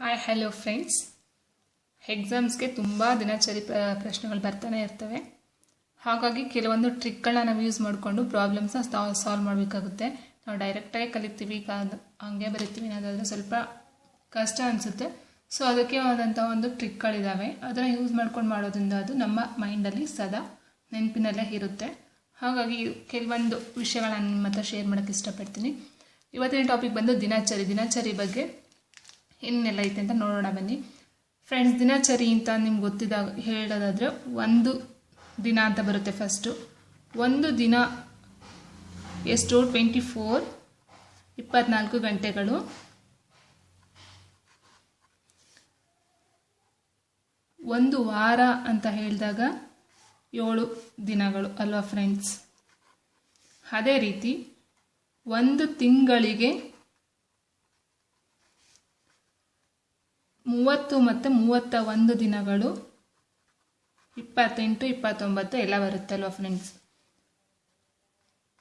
Hi hello friends ಎಕ್ಸಾಮ್ಸ್ಗೆ ತುಂಬ ದಿನಚರಿ ಪ್ರ- ಪ್ರಶ್ನೆಗಳು ಬರ್ತಾನೆ ಇರ್ತವೆ. ಹಾಗಾಗಿ ಕೆಲವೊಂದು ಟ್ರಿಕ್ಗಳನ್ನ ನಾವು ಯೂಸ್ ಮಾಡಿಕೊಂಡು ಪ್ರಾಬ್ಲಮ್ಸ್ನ ಸಾಲ್ವ್ ಮಾಡಬೇಕಾಗುತ್ತೆ. ನಾವು ಡೈರೆಕ್ಟಾಗಿ ಕಲಿತೀವಿ ಹಂಗೆ ಬರಿತೀವಿ ಅನ್ನೋದಾದರೆ ಸ್ವಲ್ಪ ಕಷ್ಟ ಅನಿಸುತ್ತೆ. ಸೊ ಅದಕ್ಕೆ ಆದಂಥ ಒಂದು ಟ್ರಿಕ್ಗಳಿದ್ದಾವೆ ಅದನ್ನು ಯೂಸ್ ಮಾಡ್ಕೊಂಡು ಮಾಡೋದ್ರಿಂದ ಅದು ನಮ್ಮ ಮೈಂಡಲ್ಲಿ ಸದಾ ನೆನಪಿನಲ್ಲೇ ಇರುತ್ತೆ. ಹಾಗಾಗಿ ಕೆಲವೊಂದು ವಿಷಯಗಳನ್ನ ನಿಮ್ಮ ಹತ್ರ ಶೇರ್ ಮಾಡೋಕ್ಕೆ ಇಷ್ಟಪಡ್ತೀನಿ. ಇವತ್ತಿನ ಟಾಪಿಕ್ ಬಂದು ದಿನಚರಿ. ದಿನಚರಿ ಬಗ್ಗೆ ಏನೆಲ್ಲ ಐತೆ ಅಂತ ನೋಡೋಣ ಬನ್ನಿ. ಫ್ರೆಂಡ್ಸ್ ದಿನಚರಿ ಅಂತ ನಿಮ್ಗೆ ಗೊತ್ತಿದ್ದಾಗ ಹೇಳೋದಾದರೆ ಒಂದು ದಿನ ಅಂತ ಬರುತ್ತೆ ಫಸ್ಟು ಒಂದು ದಿನ ಎಷ್ಟು ಟ್ವೆಂಟಿ ಫೋರ್ ಇಪ್ಪತ್ನಾಲ್ಕು ಗಂಟೆಗಳು. ಒಂದು ವಾರ ಅಂತ ಹೇಳಿದಾಗ ಏಳು ದಿನಗಳು ಅಲ್ವಾ ಫ್ರೆಂಡ್ಸ್ ಅದೇ ರೀತಿ ಒಂದು ತಿಂಗಳಿಗೆ ಮೂವತ್ತು ಮತ್ತು ಮೂವತ್ತ ಒಂದು ದಿನಗಳು ಇಪ್ಪತ್ತೆಂಟು, ಇಪ್ಪತ್ತೊಂಬತ್ತು ಎಲ್ಲ ಬರುತ್ತಲ್ವ ಫ್ರೆಂಡ್ಸ್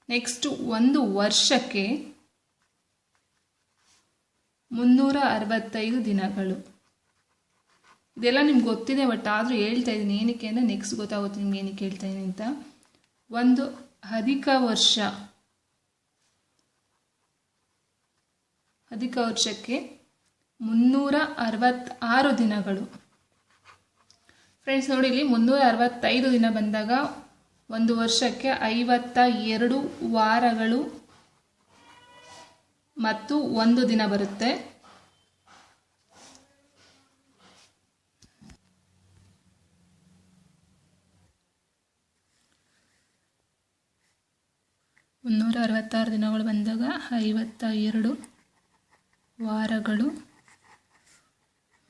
ನೆಕ್ಸ್ಟ್ ಒಂದು ವರ್ಷಕ್ಕೆ ಮುನ್ನೂರ ಅರವತ್ತೈದು ದಿನಗಳು. ಇದೆಲ್ಲ ನಿಮ್ಗೆ ಗೊತ್ತಿದೆ ಬಟ್ ಆದರೂ ಹೇಳ್ತಾ ಇದ್ದೀನಿ. ಏನಕ್ಕೆ ಅಂದರೆ ನೆಕ್ಸ್ಟ್ ಗೊತ್ತಾಗುತ್ತೆ ನಿಮ್ಗೆ ಏನಕ್ಕೆ ಹೇಳ್ತಾ ಇದ್ದೀನಿ ಅಂತ. ಒಂದು ಅಧಿಕ ವರ್ಷ. ಅಧಿಕ ವರ್ಷಕ್ಕೆ ಮುನ್ನೂರ ಅರವತ್ತಾರು ದಿನಗಳು. ಫ್ರೆಂಡ್ಸ್ ನೋಡಿ ಇಲ್ಲಿ ಮುನ್ನೂರ ಅರವತ್ತೈದು ದಿನ ಬಂದಾಗ ಒಂದು ವರ್ಷಕ್ಕೆ ಐವತ್ತ ಎರಡು ವಾರಗಳು ಮತ್ತು ಒಂದು ದಿನ ಬರುತ್ತೆ. ಮುನ್ನೂರ ಅರವತ್ತಾರು ದಿನಗಳು ಬಂದಾಗ ಐವತ್ತ ಎರಡು ವಾರಗಳು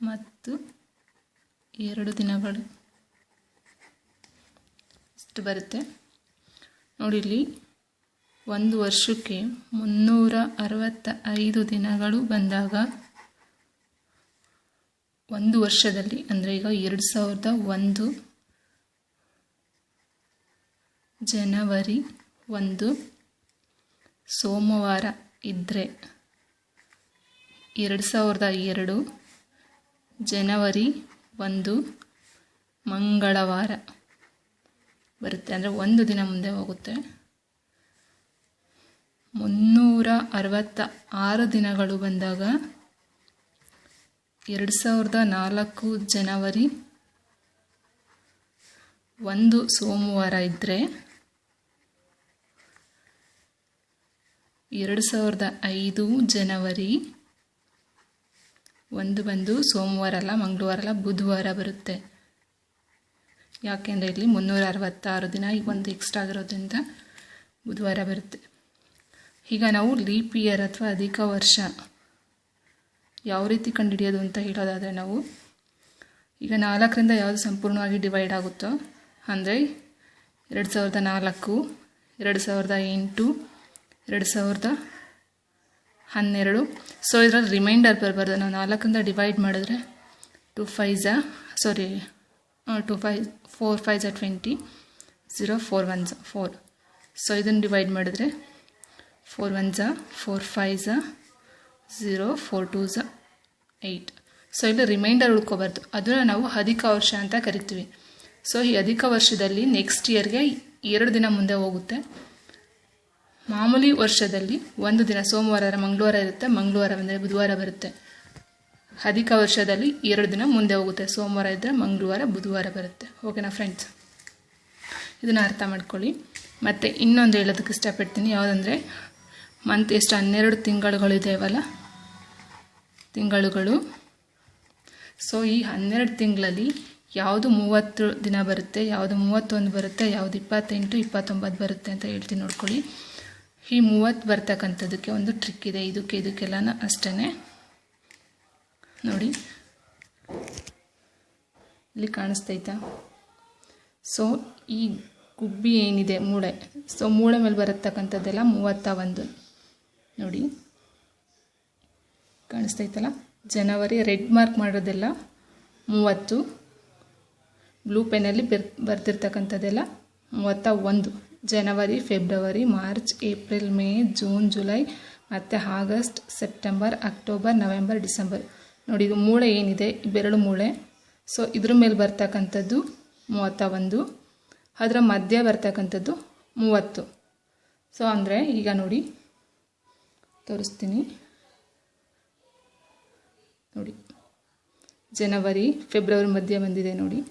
ಮತ್ತು ಎರಡು ದಿನಗಳು ಇಷ್ಟು ಬರುತ್ತೆ. ನೋಡಿ ಇಲ್ಲಿ ಒಂದು ವರ್ಷಕ್ಕೆ ಮುನ್ನೂರ ಅರವತ್ತ ಐದು ದಿನಗಳು ಬಂದಾಗ ಒಂದು ವರ್ಷದಲ್ಲಿ, ಅಂದರೆ ಈಗ ಎರಡು ಸಾವಿರದ ಒಂದು ಜನವರಿ ಒಂದು ಸೋಮವಾರ ಇದ್ದರೆ ಎರಡು ಸಾವಿರದ ಎರಡು ಜನವರಿ ಒಂದು ಮಂಗಳವಾರ ಬರುತ್ತೆ. ಅಂದರೆ ಒಂದು ದಿನ ಮುಂದೆ ಹೋಗುತ್ತೆ. ಮುನ್ನೂರ ಅರವತ್ತ ಆರು ದಿನಗಳು ಬಂದಾಗ ಎರಡು ಸಾವಿರದ ನಾಲ್ಕು ಜನವರಿ ಒಂದು ಸೋಮವಾರ ಇದ್ದರೆ ಎರಡು ಸಾವಿರದ ಐದು ಜನವರಿ ಒಂದು ಬಂದು ಸೋಮವಾರ ಅಲ್ಲ ಮಂಗಳವಾರ ಅಲ್ಲ ಬುಧವಾರ ಬರುತ್ತೆ. ಯಾಕೆಂದರೆ ಇಲ್ಲಿ ಮುನ್ನೂರ ಅರವತ್ತಾರು ದಿನ ಈಗ ಒಂದು ಎಕ್ಸ್ಟ್ರಾ ಆಗಿರೋದ್ರಿಂದ ಬುಧವಾರ ಬರುತ್ತೆ. ಈಗ ನಾವು ಲೀಪ್ ಇಯರ್ ಅಥವಾ ಅಧಿಕ ವರ್ಷ ಯಾವ ರೀತಿ ಕಂಡುಹಿಡಿಯೋದು ಅಂತ ಹೇಳೋದಾದರೆ ನಾವು ಈಗ ನಾಲ್ಕರಿಂದ ಯಾವುದು ಸಂಪೂರ್ಣವಾಗಿ ಡಿವೈಡ್ ಆಗುತ್ತೋ, ಅಂದರೆ ಎರಡು ಸಾವಿರದ ನಾಲ್ಕು, ಎರಡು ಸಾವಿರದ ಎಂಟು, ಎರಡು ಸಾವಿರದ ಹನ್ನೆರಡು. ಸೊ ಇದರಲ್ಲಿ ರಿಮೈಂಡರ್ ಬರಬಾರ್ದು ನಾವು ನಾಲ್ಕರಿಂದ ಡಿವೈಡ್ ಮಾಡಿದ್ರೆ ಟು ಫೈಝ ಸಾರಿ two five four five twenty zero four one ಝ four so ಇದನ್ನು ಡಿವೈಡ್ ಮಾಡಿದ್ರೆ ಫೋರ್ ಒನ್ ಝ ಫೋರ್ ಫೈವ್ ಝ zero four two ಝ eight so ಇಲ್ಲಿ ರಿಮೈಂಡರ್ ಉಳ್ಕೊಬಾರ್ದು. ಅದನ್ನು ನಾವು ಅಧಿಕ ವರ್ಷ ಅಂತ ಕರಿತೀವಿ. ಸೊ ಈ ಅಧಿಕ ವರ್ಷದಲ್ಲಿ ನೆಕ್ಸ್ಟ್ ಇಯರ್ಗೆ ಎರಡು ದಿನ ಮುಂದೆ ಹೋಗುತ್ತೆ. ಮಾಮೂಲಿ ವರ್ಷದಲ್ಲಿ ಒಂದು ದಿನ ಸೋಮವಾರ, ಮಂಗಳವಾರ ಇರುತ್ತೆ, ಮಂಗಳವಾರ ಬಂದರೆ ಬುಧವಾರ ಬರುತ್ತೆ. ಅಧಿಕ ವರ್ಷದಲ್ಲಿ ಎರಡು ದಿನ ಮುಂದೆ ಹೋಗುತ್ತೆ. ಸೋಮವಾರ ಇದ್ದರೆ ಮಂಗಳವಾರ, ಬುಧವಾರ ಬರುತ್ತೆ. ಓಕೆನಾ ಫ್ರೆಂಡ್ಸ್ ಇದನ್ನು ಅರ್ಥ ಮಾಡ್ಕೊಳ್ಳಿ. ಮತ್ತು ಇನ್ನೊಂದು ಹೇಳೋದಕ್ಕೆ ಇಷ್ಟಪಡ್ತೀನಿ. ಯಾವುದಂದರೆ ಮಂತ್ ಎಷ್ಟು? ಹನ್ನೆರಡು ತಿಂಗಳುಗಳಿದೆಯವಲ್ಲ ತಿಂಗಳುಗಳು. ಸೊ ಈ ಹನ್ನೆರಡು ತಿಂಗಳಲ್ಲಿ ಯಾವುದು ಮೂವತ್ತು ದಿನ ಬರುತ್ತೆ, ಯಾವುದು ಮೂವತ್ತೊಂದು ಬರುತ್ತೆ, ಯಾವುದು ಇಪ್ಪತ್ತೆಂಟು, ಇಪ್ಪತ್ತೊಂಬತ್ತು ಬರುತ್ತೆ ಅಂತ ಹೇಳ್ತೀನಿ ನೋಡ್ಕೊಳ್ಳಿ. ಈ ಮೂವತ್ತು ಬರ್ತಕ್ಕಂಥದ್ದಕ್ಕೆ ಒಂದು ಟ್ರಿಕ್ ಇದೆ. ಇದಕ್ಕೆ ಇದಕ್ಕೆಲ್ಲ ಅಷ್ಟೇ ನೋಡಿ. ಇಲ್ಲಿ ಕಾಣಿಸ್ತೈತಾ? ಸೊ ಈ ಗುಬ್ಬಿ ಏನಿದೆ? ಮೂಳೆ. ಸೊ ಮೂಳೆ ಮೇಲೆ ಬರತಕ್ಕಂಥದ್ದೆಲ್ಲ ಮೂವತ್ತ ಒಂದು. ನೋಡಿ. ಕಾಣಿಸ್ತೈತಲ್ಲ? ಜನವರಿ ರೆಡ್ ಮಾರ್ಕ್ ಮಾಡೋದೆಲ್ಲ ಮೂವತ್ತು. ಬ್ಲೂ ಪೆನ್ನಲ್ಲಿ ಬರ್ ಬರ್ತಿರ್ತಕ್ಕಂಥದ್ದೆಲ್ಲ ಮೂವತ್ತ ಒಂದು. ಜನವರಿ, February, March, April, May, June, July ಮತ್ತು August, September, October, November, December. ನೋಡಿ, ಇದು ಮೂಳೆ ಏನಿದೆ? ಬೆರಳು ಮೂಳೆ. ಸೊ ಇದ್ರ ಮೇಲೆ ಬರ್ತಕ್ಕಂಥದ್ದು ಮೂವತ್ತ ಒಂದು ಅದರ ಮಧ್ಯ ಬರ್ತಕ್ಕಂಥದ್ದು ಮೂವತ್ತು. ಸೊ ಅಂದರೆ ಈಗ ನೋಡಿ, ತೋರಿಸ್ತೀನಿ. ನೋಡಿ, ಜನವರಿ, ಫೆಬ್ರವರಿ ಮಧ್ಯ ಬಂದಿದೆ ನೋಡಿ.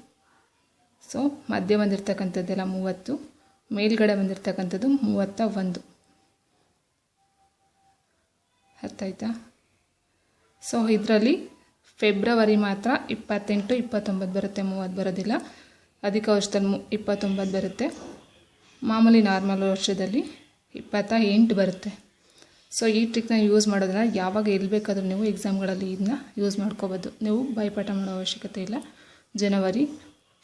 ಸೊ ಮಧ್ಯ ಬಂದಿರತಕ್ಕಂಥದ್ದೆಲ್ಲ ಮೂವತ್ತು. ಮೇಲ್ಗಡೆ ಬಂದಿರತಕ್ಕಂಥದ್ದು ಮೂವತ್ತ ಒಂದು. ಅರ್ಥಾಯ್ತಾ ಸೊ ಇದರಲ್ಲಿ ಫೆಬ್ರವರಿ ಮಾತ್ರ ಇಪ್ಪತ್ತೆಂಟು, ಇಪ್ಪತ್ತೊಂಬತ್ತು ಬರುತ್ತೆ, ಮೂವತ್ತು ಬರೋದಿಲ್ಲ. ಅಧಿಕ ವರ್ಷದಲ್ಲಿ ಮು, ಇಪ್ಪತ್ತೊಂಬತ್ತು ಬರುತ್ತೆ. ಮಾಮೂಲಿ ನಾರ್ಮಲ್ ವರ್ಷದಲ್ಲಿ ಇಪ್ಪತ್ತ ಎಂಟು ಬರುತ್ತೆ. ಸೊ ಈ ಟ್ರಿಕ್ನ ಯೂಸ್ ಮಾಡೋದನ್ನ ಯಾವಾಗ ಎಲ್ಲಿ ಬೇಕಾದರೂ ನೀವು ಎಕ್ಸಾಮ್ಗಳಲ್ಲಿ ಇದನ್ನ ಯೂಸ್ ಮಾಡ್ಕೋಬೋದು. ನೀವು ಭಯಪಾಠ ಮಾಡೋ ಅವಶ್ಯಕತೆ ಇಲ್ಲ. ಜನವರಿ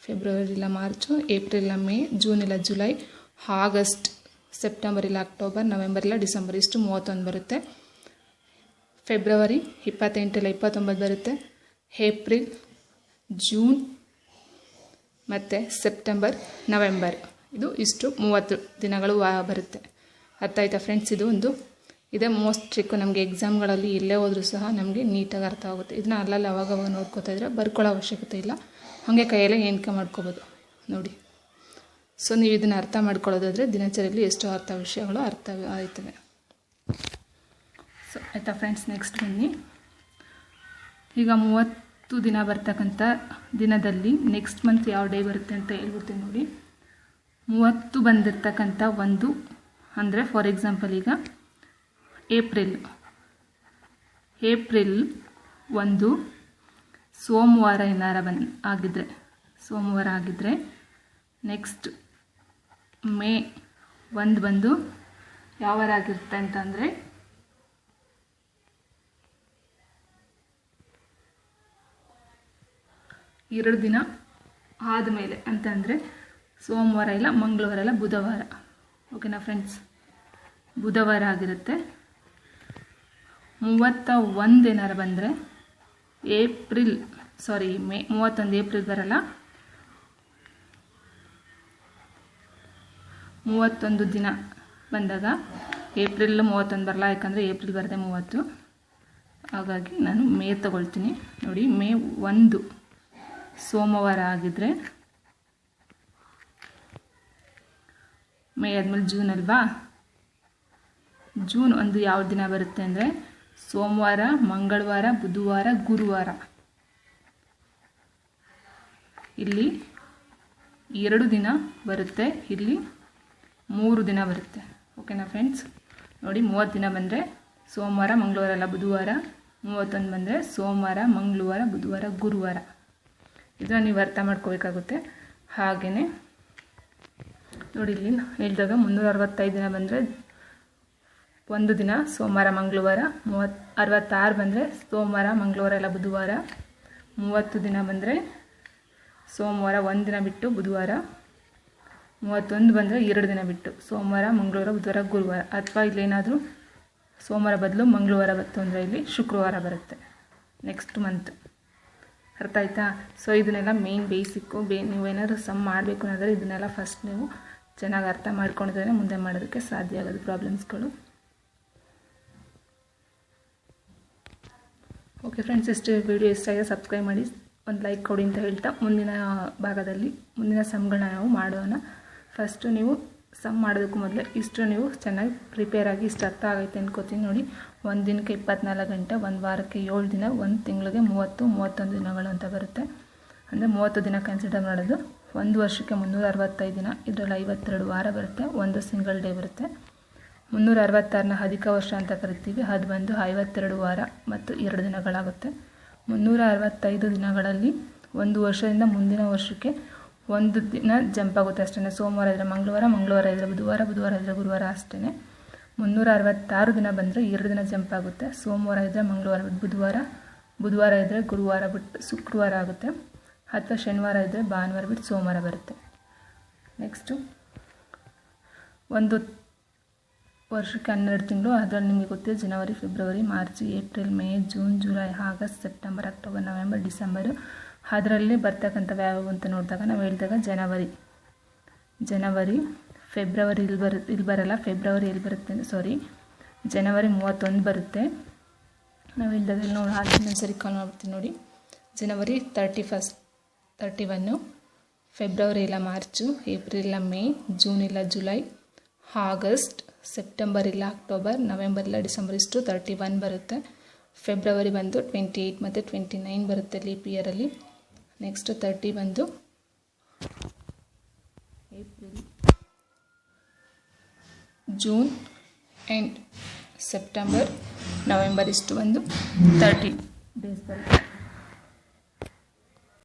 ಫೆಬ್ರವರಿ ಇಲ್ಲ ಮಾರ್ಚು ಏಪ್ರಿಲ್ ಇಲ್ಲ ಮೇ ಜೂನ್ ಇಲ್ಲ ಜುಲೈ ಆಗಸ್ಟ್ ಸೆಪ್ಟೆಂಬರ್ ಇಲ್ಲ ಅಕ್ಟೋಬರ್ ನವೆಂಬರ್ ಇಲ್ಲ ಡಿಸೆಂಬರ್, ಇಷ್ಟು ಮೂವತ್ತೊಂದು ಬರುತ್ತೆ. ಫೆಬ್ರವರಿ ಇಪ್ಪತ್ತೆಂಟಿಲ್ಲ ಇಪ್ಪತ್ತೊಂಬತ್ತು ಬರುತ್ತೆ. ಏಪ್ರಿಲ್, ಜೂನ್ ಮತ್ತು ಸೆಪ್ಟೆಂಬರ್, ನವೆಂಬರ್. ಇದು ಇಷ್ಟು ಮೂವತ್ತು ದಿನಗಳು ವಾ ಬರುತ್ತೆ. ಅರ್ಥ ಆಯ್ತಾ ಫ್ರೆಂಡ್ಸ್? ಇದು ಒಂದು ಇದೇ ಮೋಸ್ಟ್ ಟ್ರಿಕ್ಕು ನಮಗೆ ಎಕ್ಸಾಮ್ಗಳಲ್ಲಿ ಇಲ್ಲೇ ಹೋದರೂ ಸಹ ನಮಗೆ ನೀಟಾಗಿ ಅರ್ಥ ಆಗುತ್ತೆ. ಇದನ್ನ ಅಲ್ಲಲ್ಲಿ ಅವಾಗವಾಗ ನೋಡ್ಕೋತಾ ಇದ್ರೆ ಬರ್ಕೊಳ್ಳೋ ಅವಶ್ಯಕತೆ ಇಲ್ಲ. ಹಾಗೆ ಕೈಯಲ್ಲೇ ಎಣಿಕೆ ಮಾಡ್ಕೋಬೋದು. ನೋಡಿ. ಸೊ ನೀವು ಇದನ್ನು ಅರ್ಥ ಮಾಡ್ಕೊಳ್ಳೋದಾದರೆ ದಿನಚರಿಯಲ್ಲಿ ಎಷ್ಟೋ ಅರ್ಥ ವಿಷಯಗಳು ಅರ್ಥ ಆಯ್ತವೆ. ಸೊ ಆಯಿತಾ ಫ್ರೆಂಡ್ಸ್ ನೆಕ್ಸ್ಟ್ ಬನ್ನಿ. ಈಗ ಮೂವತ್ತು ದಿನ ಬರ್ತಕ್ಕಂಥ ದಿನದಲ್ಲಿ ನೆಕ್ಸ್ಟ್ ಮಂತ್ ಯಾವ ಡೇ ಬರುತ್ತೆ ಅಂತ ಹೇಳ್ಬಿಡ್ತೀನಿ ನೋಡಿ. ಮೂವತ್ತು ಬಂದಿರ್ತಕ್ಕಂಥ ಒಂದು, ಅಂದರೆ ಫಾರ್ ಎಕ್ಸಾಂಪಲ್ ಈಗ ಏಪ್ರಿಲ್ ಏಪ್ರಿಲ್ ಒಂದು ಸೋಮವಾರ ಏನಾರ ಬನ್ ಆಗಿದ್ದರೆ ಸೋಮವಾರ ಆಗಿದ್ದರೆ ನೆಕ್ಸ್ಟ್ ಮೇ ಒಂದು ಬಂದು ಯಾವ ಆಗಿರುತ್ತೆ ಅಂತಂದರೆ ಎರಡು ದಿನ ಆದಮೇಲೆ ಅಂತಂದರೆ ಸೋಮವಾರ ಇಲ್ಲ, ಮಂಗಳವಾರ ಇಲ್ಲ, ಬುಧವಾರ. ಓಕೆನಾ ಫ್ರೆಂಡ್ಸ್? ಬುಧವಾರ ಆಗಿರುತ್ತೆ. ಮೂವತ್ತ ಒಂದು ಏನಾರು ಬಂದರೆ ಏಪ್ರಿಲ್, ಸಾರಿ ಮೇ, ಮೂವತ್ತೊಂದು ಏಪ್ರಿಲ್ ಬರಲ್ಲ. ಮೂವತ್ತೊಂದು ದಿನ ಬಂದಾಗ ಏಪ್ರಿಲ್ ಮೂವತ್ತೊಂದು ಬರಲ್ಲ, ಯಾಕಂದರೆ ಏಪ್ರಿಲ್ ಬರದೆ ಮೂವತ್ತು. ಹಾಗಾಗಿ ನಾನು ಮೇ ತಗೊಳ್ತೀನಿ. ನೋಡಿ, ಮೇ ಒಂದು ಸೋಮವಾರ ಆಗಿದ್ದರೆ ಮೇ ಆದಮೇಲೆ ಜೂನ್ ಅಲ್ವಾ? ಜೂನ್ ಒಂದು ಯಾವ ದಿನ ಬರುತ್ತೆ ಅಂದರೆ ಸೋಮವಾರ, ಮಂಗಳವಾರ, ಬುಧವಾರ, ಗುರುವಾರ. ಇಲ್ಲಿ ಎರಡು ದಿನ ಬರುತ್ತೆ. ಇಲ್ಲಿ ಮೂರು ದಿನ ಬರುತ್ತೆ. ಓಕೆನಾ ಫ್ರೆಂಡ್ಸ್ ನೋಡಿ, ಮೂವತ್ತು ದಿನ ಬಂದರೆ ಸೋಮವಾರ, ಮಂಗಳವಾರ ಅಲ್ಲ, ಬುಧವಾರ. ಮೂವತ್ತೊಂದು ಬಂದರೆ ಸೋಮವಾರ, ಮಂಗಳವಾರ, ಬುಧವಾರ, ಗುರುವಾರ. ಇದನ್ನು ನೀವು ಅರ್ಥ ಮಾಡ್ಕೋಬೇಕಾಗುತ್ತೆ. ಹಾಗೆಯೇ ನೋಡಿ, ಇಲ್ಲಿ ಹೇಳಿದಾಗ ಮುನ್ನೂರ ಅರವತ್ತೈದು ದಿನ ಬಂದರೆ ಒಂದು ದಿನ, ಸೋಮವಾರ, ಮಂಗಳವಾರ. ಮೂವತ್ತು, ಅರವತ್ತಾರು ಬಂದರೆ ಸೋಮವಾರ, ಮಂಗಳವಾರ ಎಲ್ಲ ಬುಧವಾರ. ಮೂವತ್ತು ದಿನ ಬಂದರೆ ಸೋಮವಾರ, ಒಂದು ದಿನ ಬಿಟ್ಟು ಬುಧವಾರ. ಮೂವತ್ತೊಂದು ಬಂದರೆ ಎರಡು ದಿನ ಬಿಟ್ಟು. ಸೋಮವಾರ, ಮಂಗಳವಾರ, ಬುಧವಾರ, ಗುರುವಾರ. ಅಥವಾ ಇಲ್ಲೇನಾದರೂ ಸೋಮವಾರ ಬದಲು ಮಂಗಳವಾರ ಬತ್ತು ಅಂದರೆ ಇಲ್ಲಿ ಶುಕ್ರವಾರ ಬರುತ್ತೆ. ನೆಕ್ಸ್ಟ್ ಮಂತ್ ಅರ್ಥ ಆಯ್ತಾ? ಸೊ ಇದನ್ನೆಲ್ಲ ಮೇಯ್ನ್ ಬೇಸಿಕ್ಕು ಬೇ ನೀವೇನಾದ್ರು ಸಮ್ ಮಾಡಬೇಕು ಅನ್ನೋದ್ರೆ ಇದನ್ನೆಲ್ಲ ಫಸ್ಟ್ ನೀವು ಚೆನ್ನಾಗಿ ಅರ್ಥ ಮಾಡ್ಕೊಂಡಿದ್ರೆ ಮುಂದೆ ಮಾಡೋದಕ್ಕೆ ಸಾಧ್ಯ ಆಗೋದು ಪ್ರಾಬ್ಲಮ್ಸ್ಗಳು ಓಕೆ ಫ್ರೆಂಡ್ಸ್ ಇಷ್ಟು ವಿಡಿಯೋ ಇಷ್ಟ ಆಗಿದೆ ಸಬ್ಸ್ಕ್ರೈಬ್ ಮಾಡಿ, ಒಂದು ಲೈಕ್ ಕೊಡಿ ಅಂತ ಹೇಳ್ತಾ ಮುಂದಿನ ಭಾಗದಲ್ಲಿ, ಮುಂದಿನ ಸಮ್ಗಳನ್ನ ನಾವು ಮಾಡೋಣ. ಫಸ್ಟು ನೀವು ಸಮ್ ಮಾಡೋದಕ್ಕೂ ಮೊದಲು ಇಷ್ಟು ನೀವು ಚೆನ್ನಾಗಿ ಪ್ರಿಪೇರ್ ಆಗಿ ಇಷ್ಟು ಅರ್ಥ ಆಗೈತೆ ಅನ್ಕೋತೀನಿ ನೋಡಿ. ಒಂದು ದಿನಕ್ಕೆ ಇಪ್ಪತ್ನಾಲ್ಕು ಗಂಟೆ, ಒಂದು ವಾರಕ್ಕೆ ಏಳು ದಿನ, ಒಂದು ತಿಂಗಳಿಗೆ ಮೂವತ್ತು, ಮೂವತ್ತೊಂದು ದಿನಗಳು ಅಂತ ಬರುತ್ತೆ. ಅಂದರೆ ಮೂವತ್ತು ದಿನ ಕನ್ಸಿಡರ್ ಮಾಡೋದು. ಒಂದು ವರ್ಷಕ್ಕೆ ಮುನ್ನೂರ ಅರವತ್ತೈದು ದಿನ, ಇದರಲ್ಲಿ ಐವತ್ತೆರಡು ವಾರ ಬರುತ್ತೆ, ಒಂದು ಸಿಂಗಲ್ ಡೇ ಬರುತ್ತೆ. ಮುನ್ನೂರ ಅರವತ್ತಾರನ ಅಧಿಕ ವರ್ಷ ಅಂತ ಕರಿತೀವಿ. ಅದು ಬಂದು ಐವತ್ತೆರಡು ವಾರ ಮತ್ತು ಎರಡು ದಿನಗಳಾಗುತ್ತೆ. ಮುನ್ನೂರ ಅರವತ್ತೈದು ದಿನಗಳಲ್ಲಿ ಒಂದು ವರ್ಷದಿಂದ ಮುಂದಿನ ವರ್ಷಕ್ಕೆ ಒಂದು ದಿನ ಜಂಪ್ ಆಗುತ್ತೆ ಅಷ್ಟೇ ಸೋಮವಾರ ಇದ್ದರೆ ಮಂಗಳವಾರ ಮಂಗಳವಾರ ಇದ್ದರೆ ಬುಧವಾರ ಬುಧವಾರ ಇದ್ರೆ ಗುರುವಾರ ಅಷ್ಟೇ ಮುನ್ನೂರ ಅರವತ್ತಾರು ದಿನ ಬಂದರೆ ಎರಡು ದಿನ ಜಂಪ್ ಆಗುತ್ತೆ ಸೋಮವಾರ ಇದ್ದರೆ ಮಂಗಳವಾರ ಬಿಟ್ಟು ಬುಧವಾರ ಬುಧವಾರ ಇದ್ದರೆ ಗುರುವಾರ ಬಿಟ್ಟು ಶುಕ್ರವಾರ ಆಗುತ್ತೆ. ಅಥವಾ ಶನಿವಾರ ಇದ್ದರೆ ಭಾನುವಾರ ಬಿಟ್ಟು ಸೋಮವಾರ ಬರುತ್ತೆ. ನೆಕ್ಸ್ಟು ಒಂದು ವರ್ಷಕ್ಕೆ ಹನ್ನೆರಡು ತಿಂಗಳು, ಅದರಲ್ಲಿ ನಿಮಗೆ ಗೊತ್ತಿದೆ ಜನವರಿ, February, March, April, May, June, July, August, September, October, November, December. ಅದರಲ್ಲಿ ಬರ್ತಕ್ಕಂಥವು ಯಾವುವು ಅಂತ ನೋಡಿದಾಗ ನಾವು ಹೇಳಿದಾಗ ಜನವರಿ. ಜನವರಿ, ಫೆಬ್ರವರಿ ಇಲ್ಲಿ ಬರು, ಇಲ್ಲಿ ಬರಲ್ಲ, ಫೆಬ್ರವರಿ ಎಲ್ಲಿ ಬರುತ್ತೆ ಸಾರಿ ಜನವರಿ ಮೂವತ್ತೊಂದು ಬರುತ್ತೆ. ನಾವು ಇಲ್ಲದಲ್ಲಿ ನೋಡಿ ಹಾಗೆ ಸರಿ ಕಾಲ್ ಮಾಡ್ಬಿಡ್ತೀನಿ ನೋಡಿ. ಜನವರಿ ತರ್ಟಿ ಫಸ್ಟ್ ತರ್ಟಿ ಒನ್ನು ಫೆಬ್ರವರಿ ಇಲ್ಲ ಮಾರ್ಚು, ಏಪ್ರಿಲ್ ಇಲ್ಲ ಮೇ, ಜೂನ್ ಇಲ್ಲ ಜುಲೈ, ಆಗಸ್ಟ್, ಸೆಪ್ಟೆಂಬರ್ ಇಲ್ಲ ಅಕ್ಟೋಬರ್, ನವೆಂಬರ್ ಇಲ್ಲ ಡಿಸೆಂಬರ್, ಇಷ್ಟು ತರ್ಟಿ ಒನ್ ಬರುತ್ತೆ. ಫೆಬ್ರವರಿ ಬಂದು ಟ್ವೆಂಟಿ ಏಯ್ಟ್ ಮತ್ತು ಟ್ವೆಂಟಿ ನೈನ್ ಬರುತ್ತೆ ಲೀಪ್ ಇಯರಲ್ಲಿ ನೆಕ್ಸ್ಟ್ ತರ್ಟಿ ಬಂದು. April June and September November ಇಷ್ಟು ಒಂದು ತರ್ಟಿ ಡೇಸ್ ಬರುತ್ತೆ